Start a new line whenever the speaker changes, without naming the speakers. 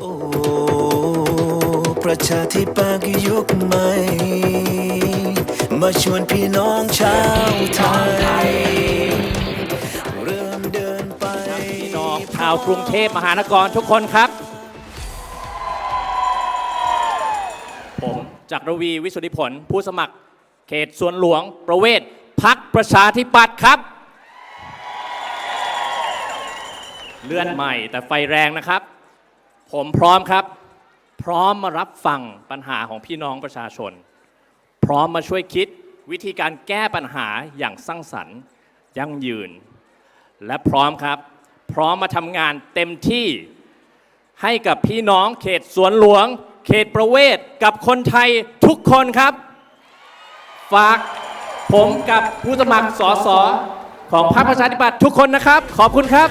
โอ้ประชาธิปัตยยุคใหม่ มาชวนพี่น้องชาวไทย เริ่มเดินไป
พี่น้องชาวกรุงเทพมหานครทุกคนครับ ผมจักรวีวิสุทธิผล ผู้สมัคร เขตสวนหลวงประเวศพักประชาธิปัตย์ครับ เลื่อนใหม่แต่ไฟแรงนะครับ ผมพร้อมครับ พร้อมมารับฟังปัญหาของพี่น้องประชาชน พร้อมมาช่วยคิดวิธีการแก้ปัญหาอย่างสร้างสรรค์ยั่งยืน และพร้อมครับ พร้อมมาทำงานเต็มที่ให้กับพี่น้องเขตสวนหลวง เขตประเวศกับคนไทยทุกคนครับ ฝากผมกับผู้สมัครสสของพรรคประชาธิปัตย์ทุกคนนะครับ ขอบคุณครับ